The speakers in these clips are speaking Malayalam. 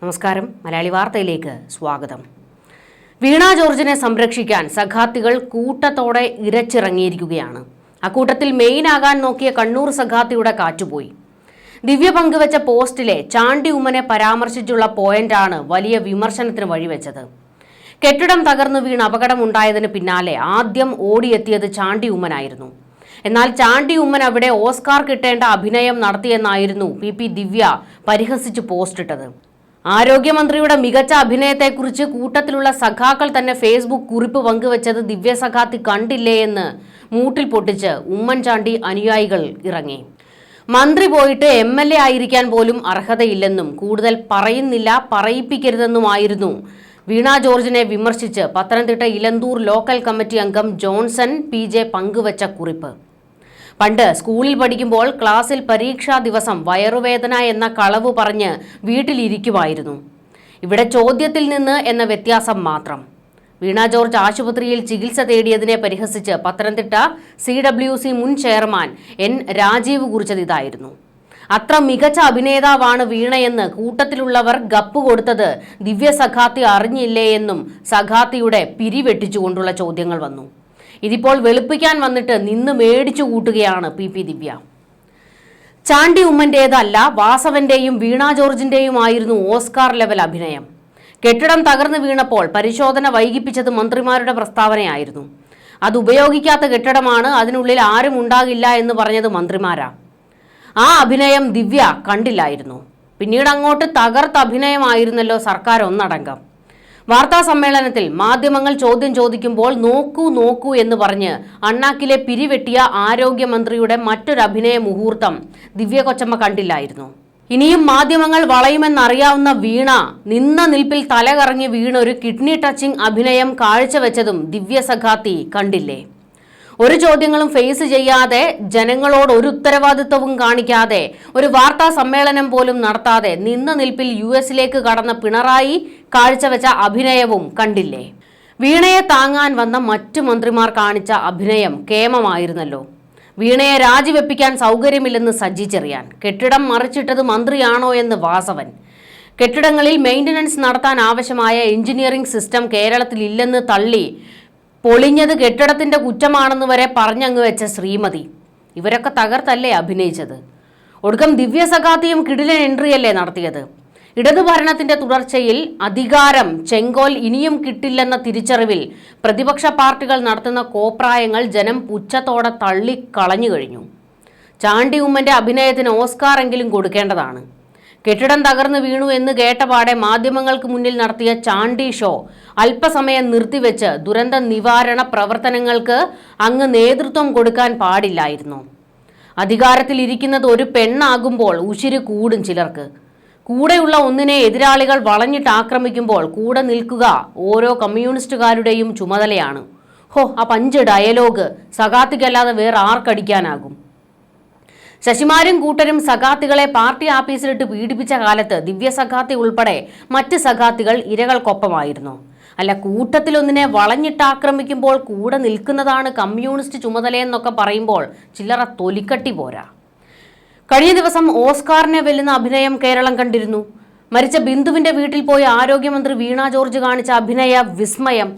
നമസ്കാരം. മലയാളി വാർത്തയിലേക്ക് സ്വാഗതം. വീണ ജോർജിനെ സംരക്ഷിക്കാൻ സഖാത്തികൾ കൂട്ടത്തോടെ ഇരച്ചിറങ്ങിയിരിക്കുകയാണ്. അക്കൂട്ടത്തിൽ മെയിൻ ആകാൻ നോക്കിയ കണ്ണൂർ സഖാത്തിയുടെ കാറ്റുപോയി. ദിവ്യ പങ്കുവച്ച പോസ്റ്റിലെ ചാണ്ടി ഉമ്മനെ പരാമർശിച്ചുള്ള പോയിന്റാണ് വലിയ വിമർശനത്തിന് വഴിവെച്ചത്. കെട്ടിടം തകർന്നു വീണ് അപകടമുണ്ടായതിന് പിന്നാലെ ആദ്യം ഓടിയെത്തിയത് ചാണ്ടി ഉമ്മനായിരുന്നു. എന്നാൽ ചാണ്ടി ഉമ്മൻ അവിടെ ഓസ്കാർ കിട്ടേണ്ട അഭിനയം നടത്തിയെന്നായിരുന്നു പി പി ദിവ്യ പരിഹസിച്ച് പോസ്റ്റിട്ടത്. ആരോഗ്യമന്ത്രിയുടെ മികച്ച അഭിനയത്തെക്കുറിച്ച് കൂട്ടത്തിലുള്ള സഖാക്കൾ തന്നെ ഫേസ്ബുക്ക് കുറിപ്പ് പങ്കുവച്ചത് ദിവ്യ സഖാത്തി കണ്ടില്ലേ എന്ന് മൂട്ടിൽ പൊട്ടിച്ച് ഉമ്മൻചാണ്ടി അനുയായികൾ ഇറങ്ങി. മന്ത്രി പോയിട്ട് എം എൽ എ ആയിരിക്കാൻ പോലും അർഹതയില്ലെന്നും കൂടുതൽ പറയുന്നില്ല പറയിപ്പിക്കരുതെന്നുമായിരുന്നു. വീണ ജോർജിനെ വിമർശിച്ച് പത്തനംതിട്ട ഇലന്തൂർ ലോക്കൽ കമ്മിറ്റി അംഗം ജോൺസൺ പി ജെ പങ്കുവച്ച കുറിപ്പ്. പണ്ട് സ്കൂളിൽ പഠിക്കുമ്പോൾ ക്ലാസ്സിൽ പരീക്ഷാ ദിവസം വയറുവേദന എന്ന കളവ് പറഞ്ഞ് വീട്ടിലിരിക്കുമായിരുന്നു. ഇവിടെ ചോദ്യത്തിൽ നിന്ന് എന്ന വ്യത്യാസം മാത്രം. വീണ ജോർജ് ആശുപത്രിയിൽ ചികിത്സ തേടിയതിനെ പരിഹസിച്ച് പത്തനംതിട്ട സി ഡബ്ല്യു സി മുൻ ചെയർമാൻ എൻ രാജീവ് കുറിച്ചത് ഇതായിരുന്നു. അത്ര മികച്ച അഭിനേതാവാണ് വീണയെന്ന് കൂട്ടത്തിലുള്ളവർ ഗപ്പ് കൊടുത്തത് ദിവ്യ സഖാത്തി അറിഞ്ഞില്ലേ എന്നും സഖാത്തിയുടെ പിരിവെട്ടിച്ചുകൊണ്ടുള്ള ചോദ്യങ്ങൾ വന്നു. ഇതിപ്പോൾ വെളുപ്പിക്കാൻ വന്നിട്ട് നിന്ന് മേടിച്ചു കൂട്ടുകയാണ് പി പി ദിവ്യ. ചാണ്ടി ഉമ്മന്റേതല്ല വാസവന്റെയും വീണ ജോർജിന്റെയുമായിരുന്നു ഓസ്കാർ ലെവൽ അഭിനയം. കെട്ടിടം തകർന്നു വീണപ്പോൾ പരിശോധന വൈകിപ്പിച്ചത് മന്ത്രിമാരുടെ പ്രസ്താവനയായിരുന്നു. അത് ഉപയോഗിക്കാത്ത കെട്ടിടമാണ് അതിനുള്ളിൽ ആരും ഉണ്ടാകില്ല എന്ന് പറഞ്ഞത് മന്ത്രിമാരാ. ആ അഭിനയം ദിവ്യ കണ്ടില്ലായിരുന്നു. പിന്നീട് അങ്ങോട്ട് തകർത്ത അഭിനയമായിരുന്നല്ലോ സർക്കാർ ഒന്നടങ്കം. വാർത്താ സമ്മേളനത്തിൽ മാധ്യമങ്ങൾ ചോദ്യം ചോദിക്കുമ്പോൾ നോക്കൂ നോക്കൂ എന്ന് പറഞ്ഞ് അണ്ണാക്കിലെ പിരിവെട്ടിയ ആരോഗ്യമന്ത്രിയുടെ മറ്റൊരു അഭിനയ മുഹൂർത്തം ദിവ്യ കൊച്ചമ്മ കണ്ടില്ലായിരുന്നു. ഇനിയും മാധ്യമങ്ങൾ വളയുമെന്നറിയാവുന്ന വീണ നിന്ന നിൽപ്പിൽ തലകറങ്ങി വീണ ഒരു കിഡ്നി ടച്ചിങ് അഭിനയം കാഴ്ചവെച്ചതും ദിവ്യ സഖാത്തി കണ്ടില്ലേ? ഒരു ചോദ്യങ്ങളും ഫേസ് ചെയ്യാതെ ജനങ്ങളോട് ഒരു ഉത്തരവാദിത്വവും കാണിക്കാതെ ഒരു വാർത്താ സമ്മേളനം പോലും നടത്താതെ നിന്ന നിൽപ്പിൽ യു എസിലേക്ക് കടന്ന പിണറായി കാഴ്ചവെച്ച അഭിനയവും കണ്ടില്ലേ? വീണയെ താങ്ങാൻ വന്ന മറ്റു മന്ത്രിമാർ കാണിച്ച അഭിനയം കേമമായിരുന്നല്ലോ. വീണയെ രാജിവെപ്പിക്കാൻ സൗകര്യമില്ലെന്ന് സജ്ജിച്ചെറിയാൻ കെട്ടിടം മറിച്ചിട്ടത് മന്ത്രിയാണോ എന്ന് വാസവൻ. കെട്ടിടങ്ങളിൽ മെയിന്റനൻസ് നടത്താൻ ആവശ്യമായ എഞ്ചിനീയറിംഗ് സിസ്റ്റം കേരളത്തിൽ ഇല്ലെന്ന് തള്ളി പൊളിഞ്ഞത് കെട്ടിടത്തിന്റെ കുറ്റമാണെന്ന് വരെ പറഞ്ഞങ്ങ് വെച്ച ശ്രീമതി. ഇവരൊക്കെ തകർത്തല്ലേ അഭിനയിച്ചത്? ഒടുക്കം ദിവ്യ സഖാത്തിയും കിടിലൻ എൻട്രിയല്ലേ നടത്തിയത്? ഇടതു ഭരണത്തിന്റെ തുടർച്ചയിൽ അധികാരം ചെങ്കോൽ ഇനിയും കിട്ടില്ലെന്ന തിരിച്ചറിവിൽ പ്രതിപക്ഷ പാർട്ടികൾ നടത്തുന്ന കോപ്രായങ്ങൾ ജനം പുച്ഛത്തോടെ തള്ളിക്കളഞ്ഞു കഴിഞ്ഞു. ചാണ്ടി ഉമ്മന്റെ അഭിനയത്തിന് ഓസ്കാർ എങ്കിലും കൊടുക്കേണ്ടതാണ്. കെട്ടിടം തകർന്നു വീണു എന്ന് കേട്ടപാടെ മാധ്യമങ്ങൾക്ക് മുന്നിൽ നടത്തിയ ചാണ്ടി ഷോ അല്പസമയം നിർത്തിവെച്ച് ദുരന്ത നിവാരണ പ്രവർത്തനങ്ങൾക്ക് അങ്ങ് നേതൃത്വം കൊടുക്കാൻ പാടില്ലായിരുന്നു. അധികാരത്തിലിരിക്കുന്നത് ഒരു പെണ്ണാകുമ്പോൾ ഉശിര് കൂടും ചിലർക്ക്. കൂടെയുള്ള ഒന്നിനെ എതിരാളികൾ വളഞ്ഞിട്ട് ആക്രമിക്കുമ്പോൾ കൂടെ നിൽക്കുക ഓരോ കമ്മ്യൂണിസ്റ്റുകാരുടെയും ചുമതലയാണ്. ഹോ ആ പഞ്ച് ഡയലോഗ് സഖാത്തിക്കല്ലാതെ വേറെ ആർക്കടിക്കാനാകും? ശശിമാരും കൂട്ടരും സഖാത്തികളെ പാർട്ടി ആഫീസിലിട്ട് പീഡിപ്പിച്ച കാലത്ത് ദിവ്യ സഖാത്തി ഉൾപ്പെടെ മറ്റ് സഖാത്തികൾ ഇരകൾക്കൊപ്പമായിരുന്നു. അല്ല കൂട്ടത്തിലൊന്നിനെ വളഞ്ഞിട്ട് ആക്രമിക്കുമ്പോൾ കൂടെ നിൽക്കുന്നതാണ് കമ്മ്യൂണിസ്റ്റ് ചുമതലയെന്നൊക്കെ പറയുമ്പോൾ ചില്ലറ തൊലിക്കട്ടി പോരാ. കഴിഞ്ഞ ദിവസം ഓസ്കാറിനെ വെല്ലുന്ന അഭിനയം കേരളം കണ്ടിരുന്നു. മരിച്ച ബിന്ദുവിന്റെ വീട്ടിൽ പോയി ആരോഗ്യമന്ത്രി വീണ ജോർജ് കാണിച്ച അഭിനയ വിസ്മയം.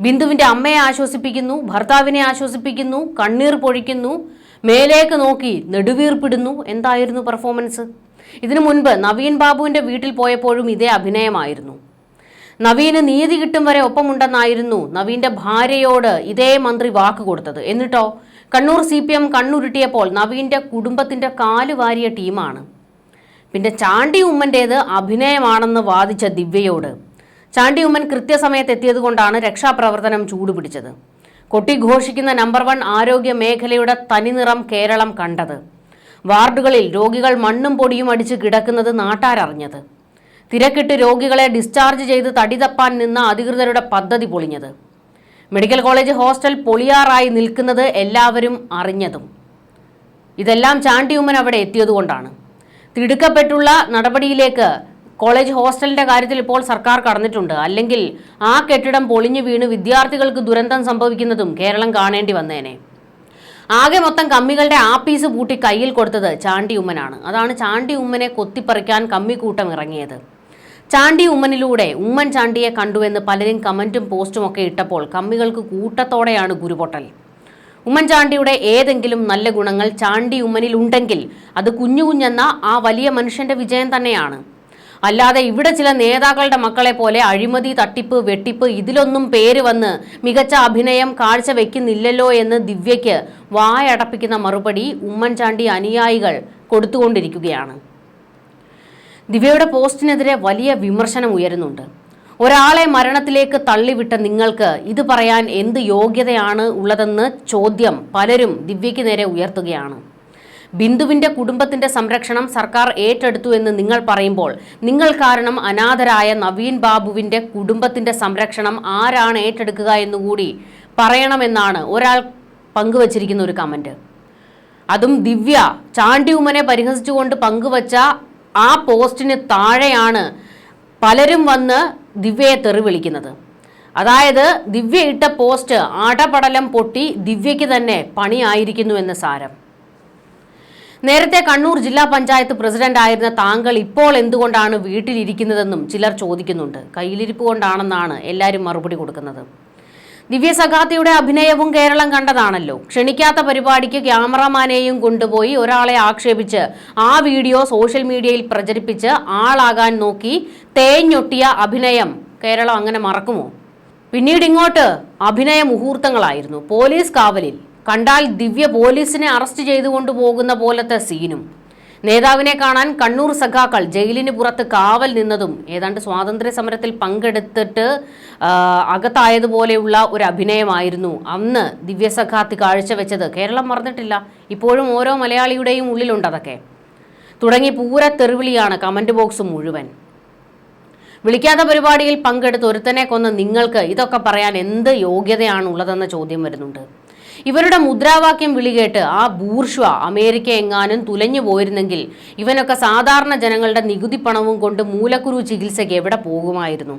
ബിന്ദുവിന്റെ അമ്മയെ ആശ്വസിപ്പിക്കുന്നു ഭർത്താവിനെ ആശ്വസിപ്പിക്കുന്നു കണ്ണീർ പൊഴിക്കുന്നു മേലേക്ക് നോക്കി നെടുവീർപ്പിടുന്നു എന്തായിരുന്നു പെർഫോമൻസ് ഇതിനു മുൻപ് നവീൻ ബാബുവിന്റെ വീട്ടിൽ പോയപ്പോഴും ഇതേ അഭിനയമായിരുന്നു. നവീന് നീതി കിട്ടും വരെ ഒപ്പമുണ്ടെന്നായിരുന്നു നവീന്റെ ഭാര്യയോട് ഇതേ മന്ത്രി വാക്ക് കൊടുത്തത്. എന്നിട്ടോ? കണ്ണൂർ സി പി എം കണ്ണുരുട്ടിയപ്പോൾ നവീന്റെ കുടുംബത്തിന്റെ കാൽ വാരിയ ടീമാണ്. പിന്നെ ചാണ്ടി ഉമ്മന്റേത് അഭിനയമാണെന്ന് വാദിച്ച ദിവ്യയോട്. ചാണ്ടി ഉമ്മൻ കൃത്യസമയത്ത് എത്തിയതുകൊണ്ടാണ് രക്ഷാപ്രവർത്തനം ചൂടുപിടിച്ചത്. കൊട്ടിഘോഷിക്കുന്ന നമ്പർ വൺ ആരോഗ്യ മേഖലയുടെ തനിനിറം കേരളം കണ്ടത്. വാർഡുകളിൽ രോഗികൾ മണ്ണും പൊടിയും അടിച്ച് കിടക്കുന്നത് നാട്ടാരറിഞ്ഞത്. തിരക്കിട്ട് രോഗികളെ ഡിസ്ചാർജ് ചെയ്ത് തടിതപ്പാൻ നിന്ന അധികൃതരുടെ പദ്ധതി പൊളിഞ്ഞത്. മെഡിക്കൽ കോളേജ് ഹോസ്റ്റൽ പൊളിയാറായി നിൽക്കുന്നത് എല്ലാവരും അറിഞ്ഞതും. ഇതെല്ലാം ചാണ്ടിയുമ്മൻ അവിടെ എത്തിയതുകൊണ്ടാണ്. തിടുക്കപ്പെട്ടുള്ള നടപടിയിലേക്ക് കോളേജ് ഹോസ്റ്റലിന്റെ കാര്യത്തിൽ ഇപ്പോൾ സർക്കാർ കടന്നിട്ടുണ്ട്. അല്ലെങ്കിൽ ആ കെട്ടിടം പൊളിഞ്ഞു വീണ് വിദ്യാർത്ഥികൾക്ക് ദുരന്തം സംഭവിക്കുന്നതും കേരളം കാണേണ്ടി വന്നേനെ. ആകെ മൊത്തം കമ്മികളുടെ ആപ്പീസ് പൂട്ടി കയ്യിൽ കൊടുത്തത് ചാണ്ടി ഉമ്മനാണ്. അതാണ് ചാണ്ടി ഉമ്മനെ കൊത്തിപ്പറിക്കാൻ കമ്മിക്കൂട്ടം ഇറങ്ങിയത്. ചാണ്ടി ഉമ്മനിലൂടെ ഉമ്മൻ ചാണ്ടിയെ കണ്ടുവെന്ന് പലരും കമന്റും പോസ്റ്റും ഒക്കെ ഇട്ടപ്പോൾ കമ്മികൾക്ക് കൂട്ടത്തോടെയാണ് ഗുരുപൊട്ടൽ. ഉമ്മൻചാണ്ടിയുടെ ഏതെങ്കിലും നല്ല ഗുണങ്ങൾ ചാണ്ടി ഉമ്മനിൽ ഉണ്ടെങ്കിൽ അത് കുഞ്ഞു കുഞ്ഞെന്ന ആ വലിയ മനുഷ്യന്റെ വിജയം തന്നെയാണ്. അല്ലാതെ ഇവിടെ ചില നേതാക്കളുടെ മക്കളെ പോലെ അഴിമതി തട്ടിപ്പ് വെട്ടിപ്പ് ഇതിലൊന്നും പേര് വന്ന് മികച്ച അഭിനയം കാഴ്ച കാഴ്ചവെക്കുന്നില്ലല്ലോ എന്ന് ദിവ്യയ്ക്ക് വായടപ്പിക്കുന്ന മറുപടി ഉമ്മൻചാണ്ടി അനുയായികൾ കൊടുത്തുകൊണ്ടിരിക്കുകയാണ്. ദിവ്യയുടെ പോസ്റ്റിനെതിരെ വലിയ വിമർശനം ഉയരുന്നുണ്ട്. ഒരാളെ മരണത്തിലേക്ക് തള്ളിവിട്ട നിങ്ങൾക്ക് ഇത് പറയാൻ എന്ത് യോഗ്യതയാണ് ഉള്ളതെന്ന് ചോദ്യം പലരും ദിവ്യയ്ക്ക് നേരെ ഉയർത്തുകയാണ്. ബിന്ദുവിന്റെ കുടുംബത്തിന്റെ സംരക്ഷണം സർക്കാർ ഏറ്റെടുത്തു എന്ന് നിങ്ങൾ പറയുമ്പോൾ നിങ്ങൾ കാരണം അനാഥരായ നവീൻ ബാബുവിന്റെ കുടുംബത്തിന്റെ സംരക്ഷണം ആരാണ് ഏറ്റെടുക്കുക എന്നുകൂടി പറയണമെന്നാണ് ഒരാൾ പങ്കുവച്ചിരിക്കുന്ന ഒരു കമന്റ് അതും ദിവ്യ ചാണ്ടിയുമനെ പരിഹസിച്ചുകൊണ്ട് പങ്കുവച്ച ആ പോസ്റ്റിന് താഴെയാണ് പലരും വന്ന് ദിവ്യയെ തെറി വിളിക്കുന്നത്. അതായത് ദിവ്യ ഇട്ട പോസ്റ്റ് അടപടലം പൊട്ടി ദിവ്യയ്ക്ക് തന്നെ പണിയായിരിക്കുന്നു എന്ന് സാരം. നേരത്തെ കണ്ണൂർ ജില്ലാ പഞ്ചായത്ത് പ്രസിഡന്റ് ആയിരുന്ന താങ്കൾ ഇപ്പോൾ എന്തുകൊണ്ടാണ് വീട്ടിലിരിക്കുന്നതെന്നും ചിലർ ചോദിക്കുന്നുണ്ട്. കയ്യിലിരിപ്പ് കൊണ്ടാണെന്നാണ് എല്ലാവരും മറുപടി കൊടുക്കുന്നത്. ദിവ്യ സഖാത്തിയുടെ അഭിനയവും കേരളം കണ്ടതാണല്ലോ. ക്ഷണിക്കാത്ത പരിപാടിക്ക് ക്യാമറമാനെയും കൊണ്ടുപോയി ഒരാളെ ആക്ഷേപിച്ച് ആ വീഡിയോ സോഷ്യൽ മീഡിയയിൽ പ്രചരിപ്പിച്ച് ആളാകാൻ നോക്കി തേഞ്ഞൊട്ടിയ അഭിനയം കേരളം അങ്ങനെ മറക്കുമോ? പിന്നീട് ഇങ്ങോട്ട് അഭിനയ മുഹൂർത്തങ്ങളായിരുന്നു. പോലീസ് കാവലിൽ. കണ്ടാൽ ദിവ്യ പോലീസിനെ അറസ്റ്റ് ചെയ്തുകൊണ്ട് പോകുന്ന പോലത്തെ സീനും. നേതാവിനെ കാണാൻ കണ്ണൂർ സഖാക്കൾ ജയിലിന് പുറത്ത് കാവൽ നിന്നതും ഏതാണ്ട് സ്വാതന്ത്ര്യ സമരത്തിൽ പങ്കെടുത്തിട്ട് അകത്തായതുപോലെയുള്ള ഒരു അഭിനയമായിരുന്നു അന്ന് ദിവ്യ സഖാത്തി കാഴ്ചവെച്ചത്. കേരളം മറന്നിട്ടില്ല. ഇപ്പോഴും ഓരോ മലയാളിയുടെയും ഉള്ളിലുണ്ട് അതൊക്കെ. തുടങ്ങി പൂര തെറിവിളിയാണ് കമന്റ് ബോക്സ് മുഴുവൻ. വിളിക്കാത്ത പരിപാടിയിൽ പങ്കെടുത്ത് ഒരുത്തനെ കൊന്ന നിങ്ങൾക്ക് ഇതൊക്കെ പറയാൻ എന്ത് യോഗ്യതയാണുള്ളതെന്ന ചോദ്യം വരുന്നുണ്ട്. ഇവരുടെ മുദ്രാവാക്യം വിളികേട്ട് ആ ബൂർഷ്വ അമേരിക്ക എങ്ങാനും തുലഞ്ഞു പോയിരുന്നെങ്കിൽ ഇവനൊക്കെ സാധാരണ ജനങ്ങളുടെ നികുതി പണവും കൊണ്ട് മൂലക്കുരു ചികിത്സയ്ക്ക് എവിടെ പോകുമായിരുന്നു?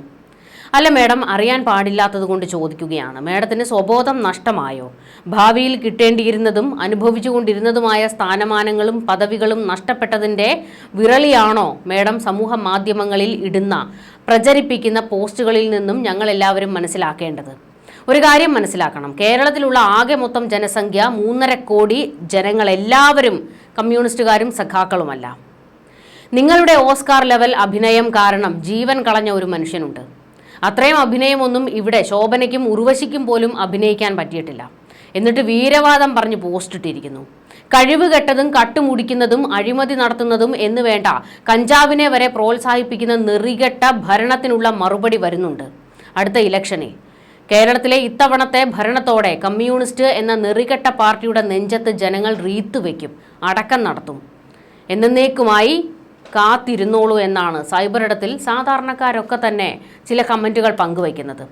അല്ല മേഡം അറിയാൻ പാടില്ലാത്തത് കൊണ്ട് ചോദിക്കുകയാണ്. മേഡത്തിന് സ്വബോധം നഷ്ടമായോ? ഭാവിയിൽ കിട്ടേണ്ടിയിരുന്നതും അനുഭവിച്ചുകൊണ്ടിരുന്നതുമായ സ്ഥാനമാനങ്ങളും പദവികളും നഷ്ടപ്പെട്ടതിന്റെ വിരളിയാണോ മേഡം സമൂഹ മാധ്യമങ്ങളിൽ ഇടുന്ന പ്രചരിപ്പിക്കുന്ന പോസ്റ്റുകളിൽ നിന്നും ഞങ്ങളെല്ലാവരും മനസ്സിലാക്കേണ്ടത്? ഒരു കാര്യം മനസ്സിലാക്കണം. കേരളത്തിലുള്ള ആകെ മൊത്തം ജനസംഖ്യ മൂന്നര കോടി ജനങ്ങളെല്ലാവരും കമ്മ്യൂണിസ്റ്റുകാരും സഖാക്കളുമല്ല. നിങ്ങളുടെ ഓസ്കാർ ലെവൽ അഭിനയം കാരണം ജീവൻ കളഞ്ഞ ഒരു മനുഷ്യനുണ്ട്. അത്രയും അഭിനയമൊന്നും ഇവിടെ ശോഭനയ്ക്കും ഉർവശിക്കും പോലും അഭിനയിക്കാൻ പറ്റിയിട്ടില്ല. എന്നിട്ട് വീരവാദം പറഞ്ഞ് പോസ്റ്റ് ഇട്ടിരിക്കുന്നു. കഴിവ് കെട്ടതും കട്ടുമുടിക്കുന്നതും അഴിമതി നടത്തുന്നതും എന്ന് വേണ്ട കഞ്ചാവിനെ വരെ പ്രോത്സാഹിപ്പിക്കുന്ന നെറികെട്ട ഭരണത്തിനുള്ള മറുപടി വരുന്നുണ്ട്. അടുത്ത ഇലക്ഷനിൽ കേരളത്തിലെ ഇത്തവണത്തെ ഭരണത്തോടെ കമ്മ്യൂണിസ്റ്റ് എന്ന നെറികെട്ട പാർട്ടിയുടെ നെഞ്ചത്ത് ജനങ്ങൾ റീത്തുവെക്കും അടക്കം നടത്തും. എന്നേക്കുമായി കാത്തിരുന്നോളൂ എന്നാണ് സൈബറിടത്തിൽ സാധാരണക്കാരൊക്കെ തന്നെ ചില കമന്റുകൾ പങ്കുവയ്ക്കുന്നത്.